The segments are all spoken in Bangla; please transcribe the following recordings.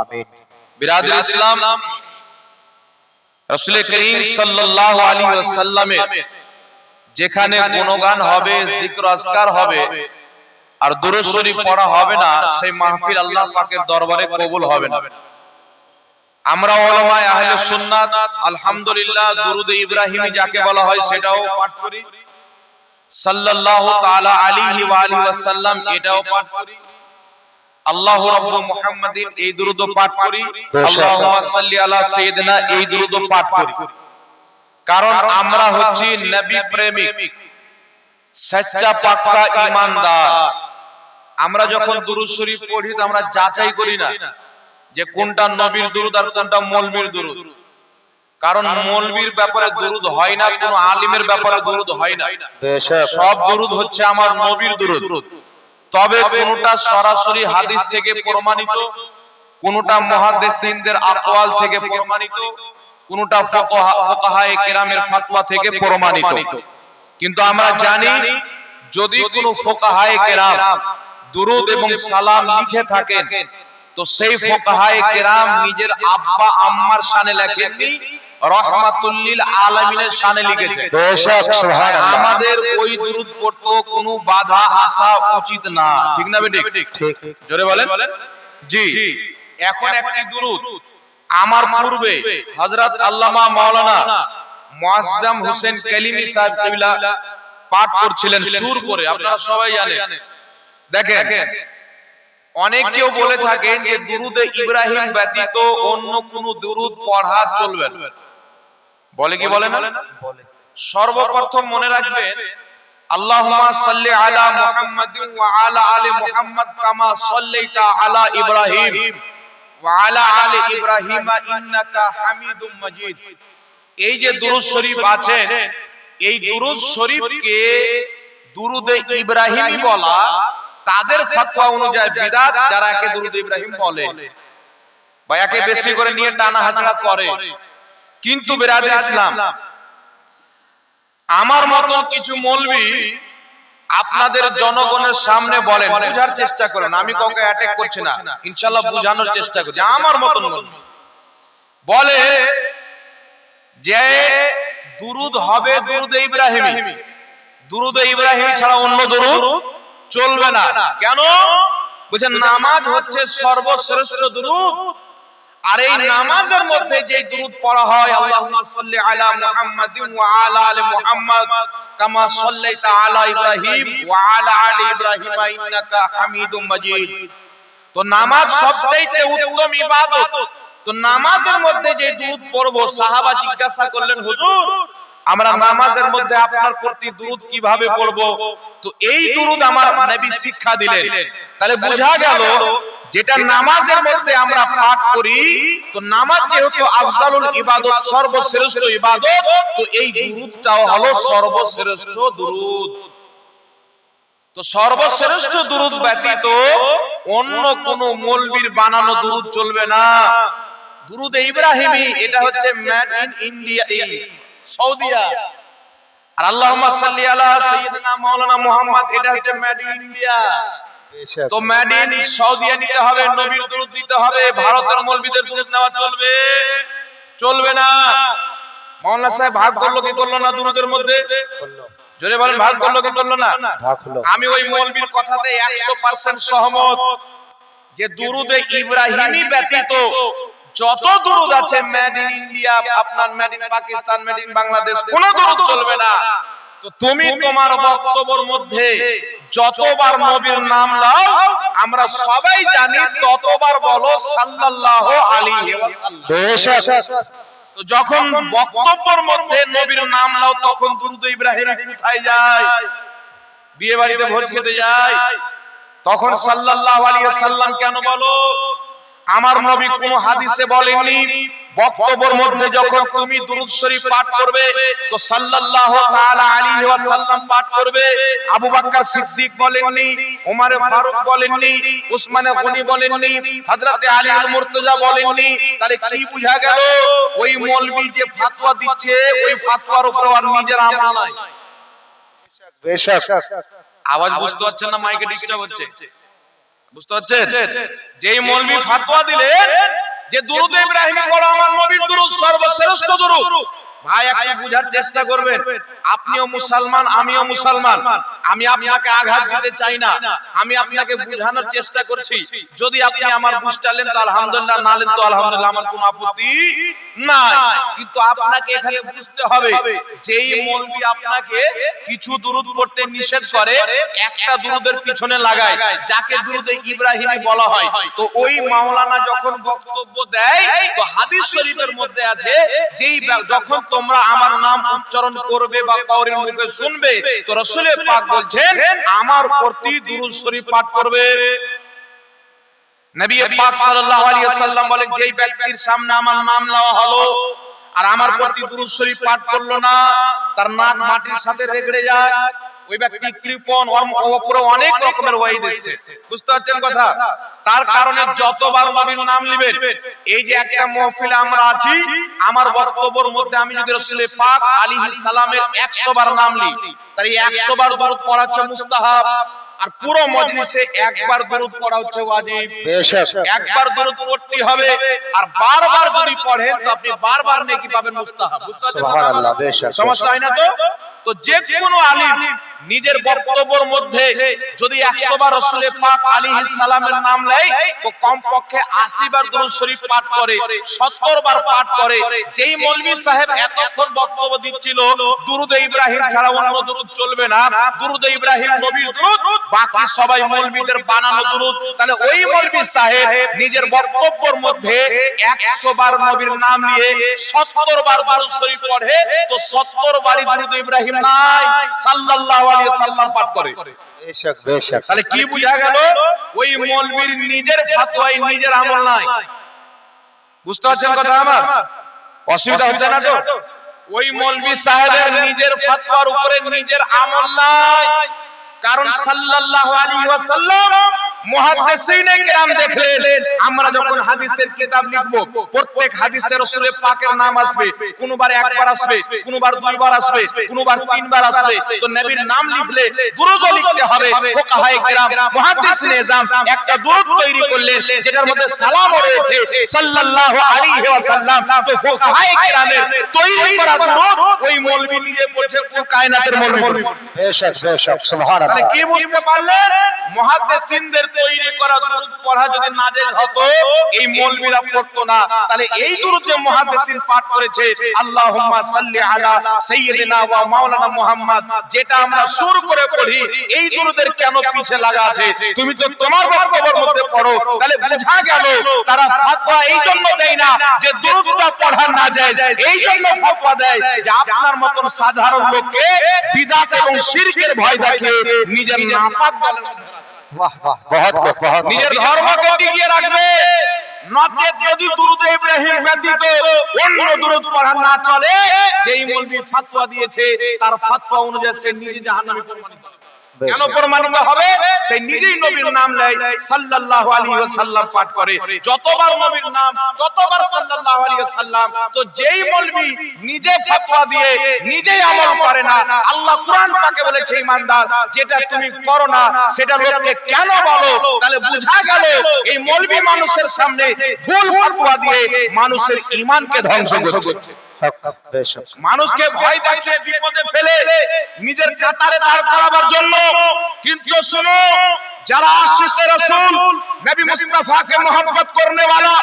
আমিন। বিরাদুল ইসলাম রাসূল করিম সাল্লাল্লাহু আলাইহি ওয়াসাল্লামের যেখানে গুণগান হবে জিকর আজকার হবে আর দুরূদ শরীফ পড়া হবে না সেই মাহফিল আল্লাহ পাকের দরবারে কবুল হবে না। আমরা ওলামায়ে আহলে সুন্নাত আলহামদুলিল্লাহ দুরুদ ইব্রাহিমি যাকে বলা হয় সেটাও পাঠ করি। সাল্লাল্লাহু তাআলা আলাইহি ওয়া আলিহি ওয়াসাল্লাম এটাও পাঠ করি। আল্লাহ রাব্বু মুহাম্মাদিন এই দুরুদ পাঠ করি। আল্লাহুম্মা সাল্লি আলা সাইয়্যিদিনা এই দুরুদ পাঠ করি। কারণ আমরা হচ্ছি নবী প্রেমিক। সচ্চা পাক্কা ঈমানদার আমরা যখন দুরুদ শরীফ পড়ি আমরা যাচাই করি না যে কোনটা নবীর দুরুদ আর কোনটা মৌলবীর দুরুদ। কারণ মৌলবীর ব্যাপারে দুরুদ হয় না কোন আলিমের ব্যাপারে দুরুদ হয় না। সব দুরুদ হচ্ছে আমার নবীর দুরুদ। তবে কোনটা সরাসরি হাদিস থেকে প্রমাণিত কোনটা মুহাদ্দিসিনদের আকওয়াল থেকে প্রমাণিত কোনটা ফুকাহা কেরামের ফতোয়া থেকে প্রমাণিত। কিন্তু আমরা জানি যদি কোনো ফুকাহায়ে কেরাম দুরুদ এবং সালাম লিখে থাকেন তো সেই ফুকাহায়ে কেরাম নিজের আব্বা আম্মার শানে লেখেননি রহমাতুল্লিল আলামিনের শানে লিখেছে। আমাদের ওই দুরুদ পড়তে কোনো বাধা আসা উচিত না। ঠিক না বেটি ঠিক। জোরে বলেন। জি। এখন একটি দুরুদ। আমার পূর্বে হযরত আল্লামা মাওলানা মুআজ্জম হোসেন কালিমি সাহেব কিবলা পাঠ করছিলেন সুর করে। আপনারা সবাই জানেন। দেখেন অনেক কেউ বলে থাকেন যে দুরুদে ইব্রাহিম ব্যতীত অন্য কোন দুরুদ পড়া চলবে না। বলে কি বলে না? বলে সর্বপ্রথম মনে রাখবেন আল্লাহুম্মা সাল্লি আলা মুহাম্মাদিন ওয়া আলা আলি মুহাম্মাদ কামা সাল্লাইতা আলা ইব্রাহিম। ওয়া আলা আলি ইব্রাহিম ইন্নাকা হামিদুম মাজিদ। এই যে দুরূদ শরীফ আছে এই দুরূদ শরীফকে দুরুদে ইব্রাহিম বলা তাদের ফতোয়া অনুযায়ী বিদআত যারা একে দুরুদ ইব্রাহিম বলে। বা একে বেশি করে নিয়ে টানা হাজরা করে। কিন্তু বিরাদের ইসলাম। আমার মতন কিছু মৌলবি আপনাদের জনগণের সামনে বলেন বুঝার চেষ্টা করেন। আমি কাউকে অ্যাটাক করছি না। ইনশাআল্লাহ বুঝানোর চেষ্টা করছি। আমার মতন বলে যে দুরুদ হবে দুরুদ ইব্রাহিম। দুরুদ ইব্রাহিম ছাড়া অন্য দুরুদ চলবে না। কেন? বলছেন নামাজ হচ্ছে সর্বশ্রেষ্ঠ দুরুদ। আর এই নামাজের মধ্যে যে দুরূদ পড়া হয় আল্লাহুম্মা সাল্লি আলা মুহাম্মাদিন ওয়া আলা আলি মুহাম্মাদ কামা সাল্লাইতা আলা ইব্রাহিম ওয়া আলা আলি ইব্রাহিম ইন্নাকা হামিদুম মাজিদ। তো নামাজ সবচাইতে উত্তম ইবাদত। তো নামাজের মধ্যে যে দুরূদ পড়ব সাহাবা জিজ্ঞাসা করলেন হুজুর আমরা নামাজের মধ্যে আপনার প্রতি দুরূদ কীভাবে পড়ব? তো এই দুরূদ আমার নবী শিক্ষা দিলেন। তাহলে বোঝা গেল যেটা নামাজের মধ্যে আমরা পাঠ করি, তো নামাজ যেহেতু আফজালুল ইবাদত, সর্বশ্রেষ্ঠ ইবাদত, তো এই দুরূদটাও হলো সর্বশ্রেষ্ঠ দুরূদ। তো সর্বশ্রেষ্ঠ দুরূদ ব্যতীত অন্য কোন মৌলবীর বানানো দুরূদ চলবে না। দুরূদ ইব্রাহিমী, এটা হচ্ছে মেড ইন ইন্ডিয়া এই সৌদিয়া। আর আল্লাহুম্মা সাল্লি আলা সাইয়্যিদিনা মাওলানা মুহাম্মদ, এটা হচ্ছে মেড ইন ইন্ডিয়া তো ম্যাডিন সৌদিয়া নিতে হবে নবীর দুরুদ দিতে হবে। ভারতের মৌলবীদের দুরুদ নেওয়া চলবে। চলবে না। মাওলানা সাহেব ভাগ করল কি করল না দুরুদের মধ্যে? করল। জোরে বলেন ভাগ করল কি করল না। ভাগ হলো। আমি ওই মৌলবীর কথাতে 100% সহমত যে দুরুদে ইব্রাহিমী ব্যতীত যত দুরুদ আছে মেড ইন ইন্ডিয়া আপনার made in Pakistan made in Bangladesh কোন দুরুদ চলবে না। তো তুমি তোমার বক্তব্যের মধ্যে যতবার নবীর নাম নাও আমরা সবাই জানি ততবার বলো সাল্লাল্লাহু আলাইহি ওয়াসাল্লাম। বেশক তো যখন বক্তব্যের মধ্যে নবীর নাম নাও তখন দুরুদ ইব্রাহিম কোথায় যায়? বিয়ে বাড়িতে ভোজ খেতে যায়। তখন সাল্লাল্লাহু আলাইহি সাল্লাম কেন বলো? আমার নবী কোন হাদিসে বলেননি বক্তব্যের মধ্যে যখন তুমি দুরূদ শরীফ পাঠ করবে তো সাল্লাল্লাহু তাআলা আলাইহি ওয়াসাল্লাম পাঠ করবে। আবু বকর সিদ্দিক বলেননি ওমর ফারুক বলেননি উসমান গনি বলেননি হযরতে আলী আল মুর্তজা বলেননি তাহলে কি বুঝা গেল? ওই মৌলবি যে ফতোয়া দিচ্ছে ওই ফতোয়ার উপর আর নিজের আমল নাই। বেশক আওয়াজ বুঝতে পারছেন না মাইকে ডিস্টার্ব হচ্ছে? বুঝতে পারছেন? যেই মৌলবি ফাতোয়া দিলেন, যে দুরুদ ইব্রাহিম পড়ো আমার নবীর দুরুদ সর্বশ্রেষ্ঠ দুরুদ। ভাই, একটু বুঝার চেষ্টা করবেন। আপনিও মুসলমান, আমিও মুসলমান। আমি আপনাকে আঘাত দিতে চাই না। আমি আপনাকে বোঝানোর চেষ্টা করছি। যদি আপনি আমার বুঝটা নেন, তো আলহামদুলিল্লাহ। না নেন, তো আলহামদুলিল্লাহ, আমার কোনো আপত্তি নাই। কিন্তু আপনাকে এখানে বুঝতে হবে, যেই মৌলবি আপনাকে কিছু দুরুদ পড়তে নিষেধ করে, একটা দুরুদের পিছনে লাগায়, যাকে দুরুদে ইব্রাহিমী বলা হয়। তো ওই মাওলানা যখন বক্তব্য দেয়, তো হাদিস শরীফের মধ্যে আছে, যেই যখন তোমরা আমার নাম উচ্চারণ করবে বা কাউরের মুখে শুনবে তো রসুলের পাক বলছেন আমার প্রতি দুরুদ শরীফ পাঠ করবে। নবী পাক সাল্লাল্লাহু আলাইহি ওয়াসাল্লাম বলেন যেই ব্যক্তির সামনে আমার নাম নেওয়া হলো আর আমার প্রতি দুরুদ শরীফ পাঠ করল না তার নাক মাটির সাথে রেগড়ে যায় ওই ব্যক্তি কৃপণ ওর উপরে অনেক রকমের ওয়াইদ এসেছে বুঝতে পারছেন কথা? তার কারণে যতবার নবীর নাম নেবেন এই যে একটা মহফিলে আমরা আছি আমার বক্তব্যের মধ্যে আমি যদি রাসূলের পাক আলাইহিস সালামের 100 বার নাম নিই তার এই 100 বার দরুদ পড়া হচ্ছে মুস্তাহাব আর পুরো মজলিসে একবার দরুদ পড়া হচ্ছে ওয়াজিব। বেশক একবার দরুদ পড়তে হবে আর বারবার যদি পড়েন তো আপনি বারবার নেকি পাবেন মুস্তাহাব। সুবহানাল্লাহ, বলা? বেশ, বেশ। সমস্যা হয় না তো? তো যে কোনো আলিম নিজের বক্তব্যের মধ্যে যদি 100 বার রাসূলের পাক আলাইহিস সালামের নাম নেয় তো কমপক্ষে 80 বার দরুদ শরীফ পাঠ করে 70 বার পাঠ করে যেই মৌলভী সাহেব এতক্ষণ বক্তব্য দিচ্ছিল দুরুদে ইব্রাহিম ছাড়া অন্য দুরুদ চলবে না দুরুদে ইব্রাহিম নবীর দুরুদ বাকি সবাই মৌলভীদের বানানো দুরুদ। তাহলে ওই মৌলভী সাহেব নিজের বক্তব্যের মধ্যে 100 বার নবীর নাম নিয়ে 70 বার দুরুদ শরীফ পড়ে তো 70 বারই দুরুদ ইব্রাহিম নাই সাল্লাল্লাহু আলাইহি সাল্লাম পাঠ করে। বেশক বেশক। তাহলে কি বুঝা গেল? ওই মৌলবীর নিজের ফতোয়ায় নিজের আমল নাই। বুঝতে পারছেন কথা আমার? অসুবিধা হচ্ছে না তো? ওই মৌলবী সাহেবের নিজের ফতোয়ার উপরে নিজের আমল নাই। কারণ সাল্লাল্লাহু আলাইহি ওয়াসাল্লাম মুহাদ্দিসিনে কিরাম দেখলেন। আমরা যখন হাদিসের কিতাব লিখব প্রত্যেক হাদিসে রাসূলের পাকের নাম আসবে কোনবার একবার আসবে কোনবার দুইবার আসবে কোনবার তিনবার আসবে। তো নবীর নাম লিখলে দুরূদ লিখতে হবে ফুকাহায়ে কিরাম মুহাদ্দিসিনে নিজাম একটা দুরূদ তৈরি করলেন যেটার মধ্যে সালামও রয়েছে সাল্লাল্লাহু আলাইহি ওয়াসাল্লাম তো ফুকাহায়ে কিরামের তৈরি করা দুরূদ ওই মৌলবী নিজে পড়ছে পুরো কায়নাতের মৌলবী? বেশক বেশক সুবহানাল্লাহ কি বুঝতে পারলেন মুহাদ্দিসিনদের তৈরি করা পড়া যদি হতো, এই পড়তো না। তাহলে এই যে মুহাদ্দিসিন পাঠ করেছে, আল্লাহুম্মা সাল্লি আলা সাইয়্যিদিনা ওয়া মাওলানা মুহাম্মদ, যেটা আমরা সুর করে পড়ি, এই কেন পিছে লাগা আছে? তুমি তো তোমার বক্তব্যের মধ্যে পড়ো, তাহলে বোঝা গেল তারা এই জন্য দেয় না যে পড়া না যায়। এই জন্য দেয় যে আপনার মতন সাধারণ লোককে বিদআত এবং শিরকের ভয় নিজের নাপাক। বাহ বাহ বহুত বহুত নিজের ধর্মকে টিকিয়ে রাখবে। নচেত যদি দুরুদ ইব্রাহিম ব্যতীত অন্য দুরুদ পড়া না চলে যেই মৌলবি ফতোয়া দিয়েছে তার ফতোয়া অনুযায়ী সে নিজে জাহান্নামে প্রমাণিত। আল্লাহ বলেছে, ইমানদার, যেটা তুমি করো না, সেটা লোককে কেন বলো? তাহলে বোঝা গেল, এই মৌলবি মানুষের সামনে ভুল ফতোয়া দিয়ে মানুষের ঈমানকে ধ্বংস করছে। মানুষকে ভয় দেখিয়ে বিপদে ফেলে নিজের কাতারে দাঁড় করাবার জন্য কিন্তু শোনো যারা আশিসে রাসূল নবী মুস্তাফাকে मोहब्बत करने वाला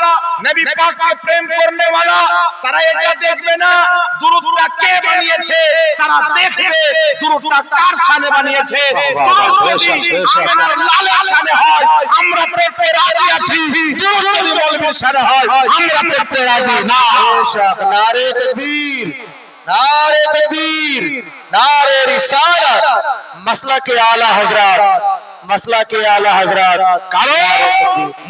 নবী পাককে প্রেম করনে वाला তারা এটা দেখবে না দুরূদটা কে বানিয়েছে তারা দেখবে দুরুটা কার সামনে বানিয়েছে? দুরূদ যদি আমেনার লালের সামনে হয় আমরা রাজি আছি। দুরূদ যদি হয় আমরা পড়তে রাজি না বেশক নারে তাকবীর নারে তাকবীর। নারে রিসালাত মাসলা কে আলা হযরত মাসলা কে আলা হযরত। কারণ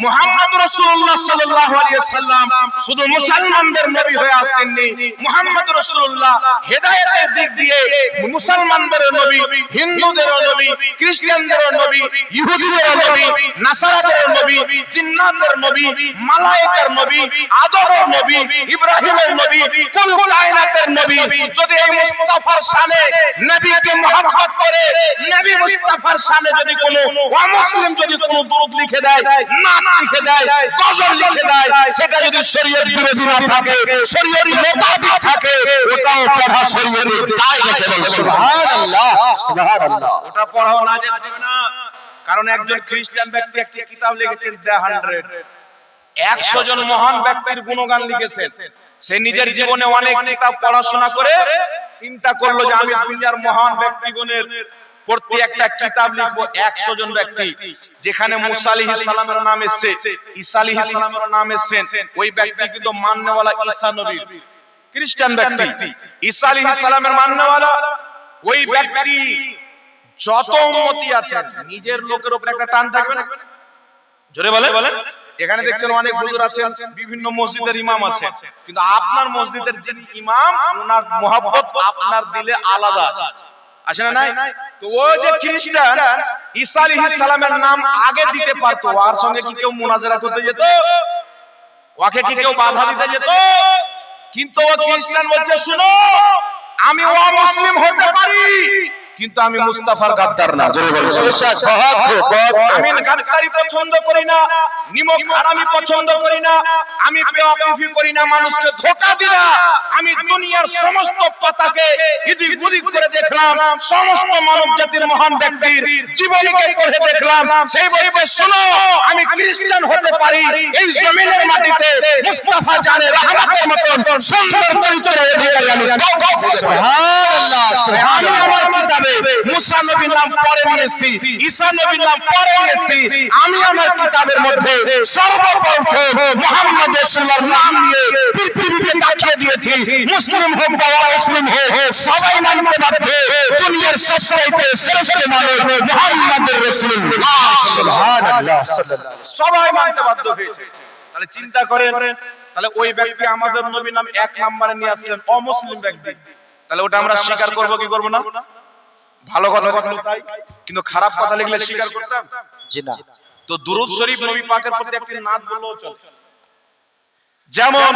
মুহাম্মদ রাসূলুল্লাহ সাল্লাল্লাহু আলাইহি সাল্লাম শুধু মুসলমানদের নবী হয়ে আসেননি, মুহাম্মদ রাসূলুল্লাহ হেদায়েতের দিক দিয়ে মুসলমানদের নবী হিন্দুদের নবী খ্রিস্টানদের নবী ইহুদিদের নবী নাসারাদের নবী, জিন্নাতের নবী, মালায়েকার নবী, আদরের নবী, ইব্রাহিমের নবী কুল কায়নাতের নবী। যদি এই মুস্তাফার শানে নবীকে মহব্বত করে, নবী মুস্তাফার শানে যদি কোনো অমুসলিম যদি কোনো দরুদ লিখে দেয় লিখে দেয়, গজল লিখে দেয়, সেটা যদি শরীয়ত বিরোধী না থাকে, শরীয়ত থাকে, ওটাও পড়া শরীয়তের জায়েজ আছে বলে, সুবহানাল্লাহ সুবহানাল্লাহ। ওটা পড়াও না যেতে দেবে না। কারণ একজন খ্রিস্টান ব্যক্তি একটি কিতাব লিখেছেন, দ্য হান্ড্রেড। একশো জন মহান ব্যক্তির গুণগান লিখেছেন। সে নিজের জীবনে অনেক কিতাব পড়াশোনা করে চিন্তা করল যে আমি দুনিয়ার মহান ব্যক্তিগণের প্রতি একটা কিতাব লিখব একশো জন ব্যক্তি যেখানে সালামের নাম এসছে সালামের নাম এসছেন ওই ব্যক্তি কিন্তু মান্যওয়ালা ঈসা নবীর খ্রিস্টান ব্যক্তি। সালামের মান্যওয়ালা ওই ব্যক্তি যত উন্নতি আছে নিজের লোকের উপর একটা টান থাকবে না? জোরে বলে বলেন? এখানে দেখছেন অনেক হুজুর আছেন বিভিন্ন মসজিদের ইমাম আছে কিন্তু আপনার মসজিদের যিনি ইমাম ওনার মহব্বত আপনার দিলে আলাদা আছে। না নাই? তো ও যে খ্রিস্টান ঈসা আলাইহিস সালামের নাম আগে দিতে পারতো আর সঙ্গে কি কেউ মুনাজারা করতে যেত? ওকে কি কেউ বাধা দিতে যেত? কিন্তু ও খ্রিস্টান বলছে শুনো আমি ও মুসলিম হতে পারি। কিন্তু আমি মুস্তাফার গাদ্দার না জোরে বলে বেশক বহুত খুব বহুত খুব। আমি গাদ্দারি পছন্দ করি না নিমক হারামি পছন্দ করি না আমি বেওয়াকিফি করি না মানুষকে ধোকা দিই না। আমি দুনিয়ার সমস্ত পাতাকে ইদিক বুদিক করে দেখলাম সমস্ত মানব জাতির মহান ব্যক্তির জীবনীকে পড়ে দেখলাম। সেই বলছে শুনো আমি খ্রিস্টান হতে পারি। এই জমিনের মাটিতে মুস্তাফা জানে রহমতের মতন সুন্দর চরিত্রের অধিকারী আমি। সুবহানাল্লাহ সুবহানাল্লাহ। আমার কিতাবে মুসা নবীর নাম পরে নিয়েছি, ঈসা নবীর নাম পরে নিয়েছি। আমি আমার কিতাবের মধ্যে সর্বপ্রথম নাম নিয়ে পৃথিবীকে দেখিয়ে দিয়েছি। মুসলিম হোক বা সবাই দুনিয়ার সবচাইতে শ্রেষ্ঠ সবাই মানতে বাধ্য হয়েছে। তাহলে চিন্তা করেন, তাহলে ওই ব্যক্তি আমাদের নবী নাম এক নম্বরে নিয়ে আসলেন অমুসলিম ব্যক্তি। তাহলে ওটা আমরা স্বীকার করব কি করব না? ভালো কথা কথা তাই কিন্তু খারাপ কথা লিখলে স্বীকার করতাম? জি না। তো দুরুদ শরীফ নবী পাকের প্রতি একটি নাত বললেও চলে। যেমন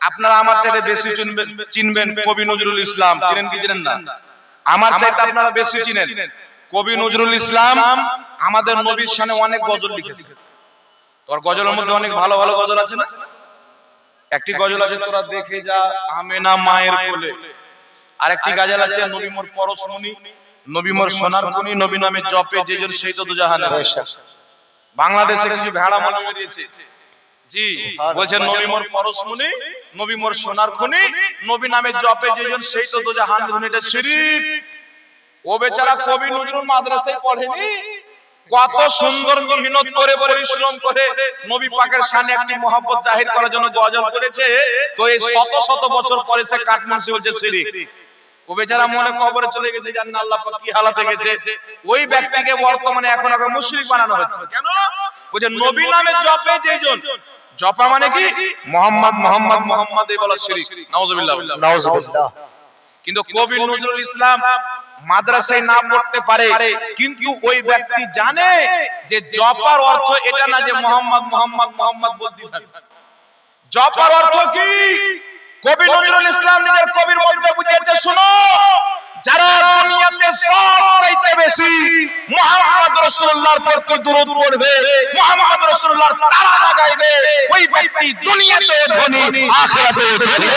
আপনারা আমার চাইতে বেশি চিনবেন চিনবেন কবি নজরুল ইসলাম। চিনেন কি চিনেন না? আমার চাইতে আপনারা বেশি চিনেন। কবি নজরুল ইসলাম আমাদের নবীর শানে অনেক গজল লিখেছে। তোর গজলের মধ্যে অনেক ভালো ভালো গজল আছে না? একটি গজল আছে তোরা দেখে যা আমেনা মায়ের কোলে। আরেকটি গজল আছে নবী মোর পরশমণি নবী মোর সোনার খনি নবী নামে জপে যে জন সেই তো জাহানে বাংলাদেশে কিছু ভেড়া মনে বেরিয়েছে জি বলছেন নবী মোর নবী মোর সোনার খনি নবী নামে জপে যে জন সেই তো জাহান শিরিক। ও বেচারা কবি নজরুল মাদ্রাসায় পড়েনি? কত সুন্দর মেহনত করে পরিশ্রম করে নবী পাকের সামনে একটি মহব্বত জাহির করার জন্য গজল করেছে তো এই শত শত বছর পরে সে কাঠমুন্সি বলছে শিরিক। ও বেচারা মনে কবরে চলে গেছে আল্লাহ কি হালাতে গেছে? ওই ব্যক্তিকে বর্তমানে এখন মুশরিক বানানো হচ্ছে। কেন? ওই যে নবী নামে জপে যেজন জপা মানে কি? মোহাম্মদ মোহাম্মদ মোহাম্মদ এই বলা শিরিক। নাউজুবিল্লাহ। নাউজুবিল্লাহ। কিন্তু কবি নজরুল ইসলাম মাদ্রাসায় না পড়তে পারে। কিন্তু ওই ব্যক্তি জানে যে জপার অর্থ এটা না যে মোহাম্মদ মোহাম্মদ মোহাম্মদ বলতে থাকে। জপার অর্থ কি? কবি নজরুল ইসলাম নিজের কবির মধ্যে বুঝিয়েছে, শুনো, যারা দুনিয়াতে সব চাইতে বেশি মুহাম্মদ রাসূলুল্লাহর প্রতি দরুদ পড়বে, মুহাম্মদ রাসূলুল্লাহর তারা লাগাইবে, ওই ব্যক্তি দুনিয়াতে ধনী আখিরাতে ধনী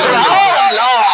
সুবহানাল্লাহ।